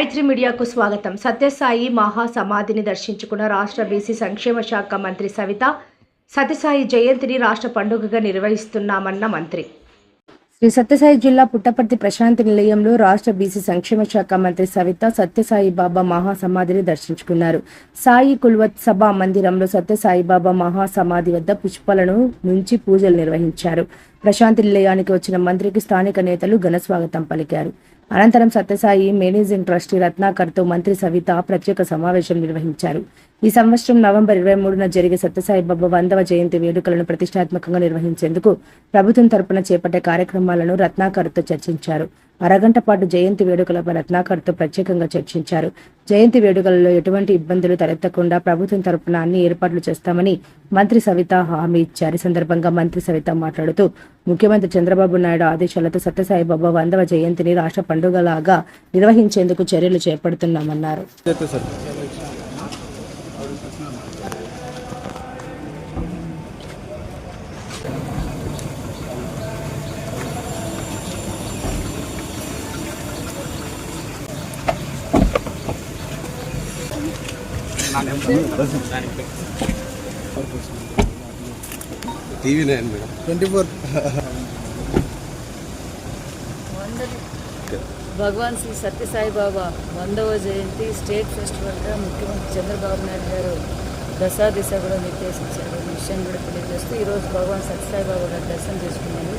I three మీడియాకు స్వాగతం. సత్యసాయి మహాసమాధిని దర్శించుకున్న రాష్ట్ర బీసీ సంక్షేమ శాఖ మంత్రి సవిత సత్యసాయి జయంతిని రాష్ట్ర పండుగగా నిర్వహిస్తున్నామన్న మంత్రి. శ్రీ సత్యసాయి జిల్లా పుట్టపర్తి ప్రశాంతి నిలయంలో రాష్ట్ర బీసీ సంక్షేమ శాఖ మంత్రి సవిత సత్యసాయి బాబా మహాసమాధిని దర్శించుకున్నారు. సాయి కుల్వత్ సభా మందిరంలో సత్యసాయి బాబా మహాసమాధి వద్ద పుష్పాలను నుంచి పూజలు నిర్వహించారు. ప్రశాంతి నిలయానికి వచ్చిన మంత్రికి స్థానిక నేతలు ఘన స్వాగతం పలికారు. అనంతరం సత్యసాయి మేనేజింగ్ ట్రస్టీ రత్నాకర్తో మంత్రి సవిత ప్రత్యేక సమావేశం నిర్వహించారు. ఈ సంవత్సరం నవంబర్ ఇరవై మూడున జరిగే సత్యసాయి బాబా వందవ జయంతి వేడుకలను ప్రతిష్టాత్మకంగా నిర్వహించేందుకు ప్రభుత్వం తరపున చేపట్టే కార్యక్రమాలను రత్నాకర్తో చర్చించారు. అరగంట పాటు జయంతి వేడుకలపై రత్నాకర్తో ప్రత్యేకంగా చర్చించారు. జయంతి వేడుకలలో ఎటువంటి ఇబ్బందులు తలెత్తకుండా ప్రభుత్వం తరపున అన్ని ఏర్పాట్లు చేస్తామని మంత్రి సవిత హామీ ఇచ్చారు. ఈ సందర్భంగా మంత్రి సవిత మాట్లాడుతూ ముఖ్యమంత్రి చంద్రబాబు నాయుడు ఆదేశాలతో సత్యసాయిబాబు వందవ జయంతిని రాష్ట్ర పండుగలాగా నిర్వహించేందుకు చర్యలు చేపడుతున్నామన్నారు. TV nine madam. Twenty four. Bhagwan Sri Sathya Sai Baba వందవ జయంతి స్టేట్ ఫెస్టివల్గా ముఖ్యమంత్రి చంద్రబాబు నాయుడు గారు దశా దిశ కూడా నిర్దేశించారు. విషయం కూడా తెలియజేస్తూ ఈరోజు భగవాన్ సత్యసాయి బాబా గారి దర్శనం చేసుకున్నాను